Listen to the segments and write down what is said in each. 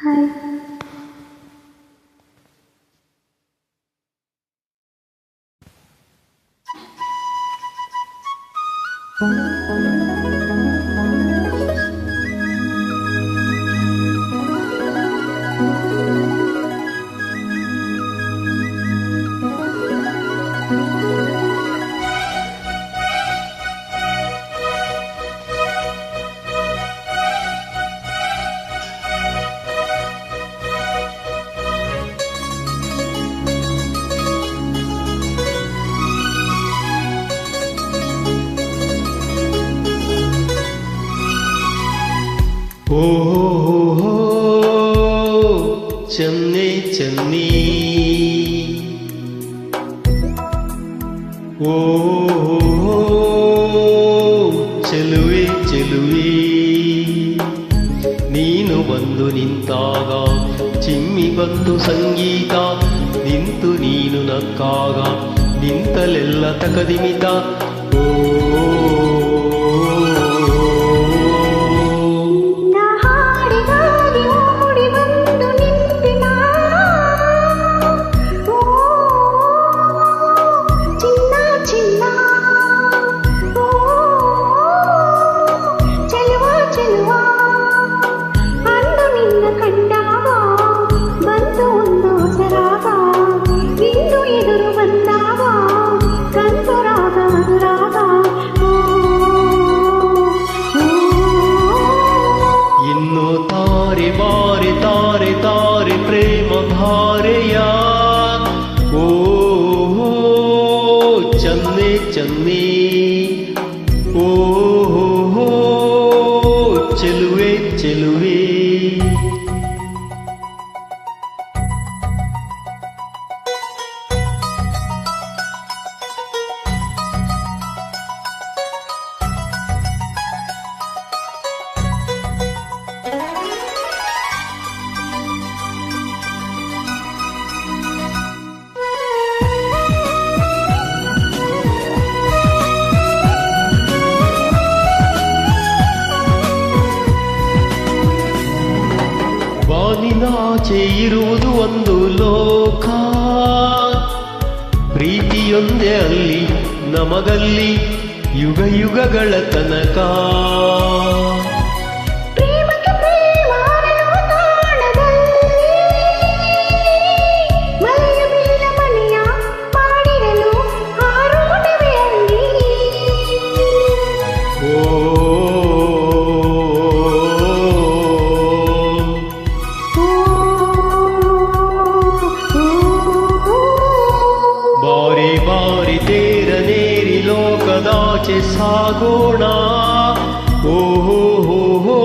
嗨。ಓ ಚೆನ್ನೈ ಚೆನ್ನೈ. ಓ ಚೆಲುವೆ ಚೆಲುವೆ. ನೀನು ಬಂದು ನಿಂತಾಗ, ಚಿಮ್ಮಿ ಬಂತು ಸಂಗೀತ. ನಿಂತು ನೀನು ನಕ್ಕಾಗ, ನಿಂತಲೆಲ್ಲ ತಕದಿಮಿತ. ಚನ್ನೆ ಚನ್ನೆ ಬಾನಿನಾಚೆ ಇರುವುದು ಒಂದು ಲೋಕ. ಪ್ರೀತಿಯೊಂದೇ ಅಲ್ಲಿ ನಮಗಲ್ಲಿ ಯುಗ ಯುಗಗಳ ತನಕ. ಸಾಗೋಣ ಓ ಹೋ ಹೋ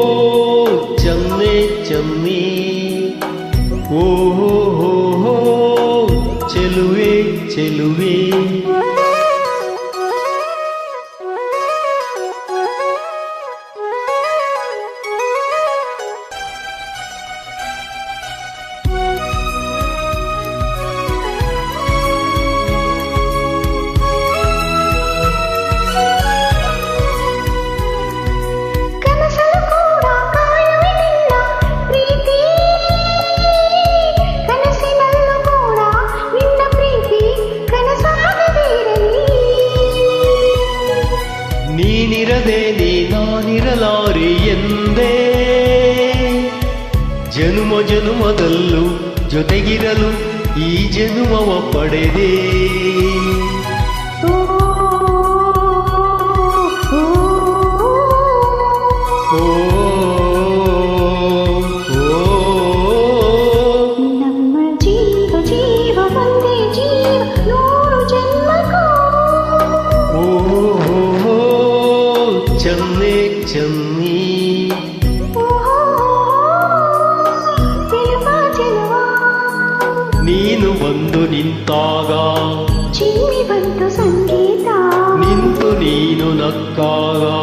ಚನ್ನೆ ಚನ್ನಿ ಓ ಹೋ ಹೋ ಚೆಲುವೆ ಚೆಲುವೆ ಜನುಮ ಜನುಮದಲ್ಲೂ ಜೊತೆಗಿರಲು ಈ ಜನುಮವ ಪಡೆದೆ ಓ, ಓ, ನಿಂತಾಗ ಚಿಮ್ಮಿ ಬಂತು ಸಂಗೀತ ನಿಂತು ನೀನು ನಕ್ಕಾಗ ನಿಂತಲ್ಲೆಲ್ಲ ಕಸದಿಮಿತ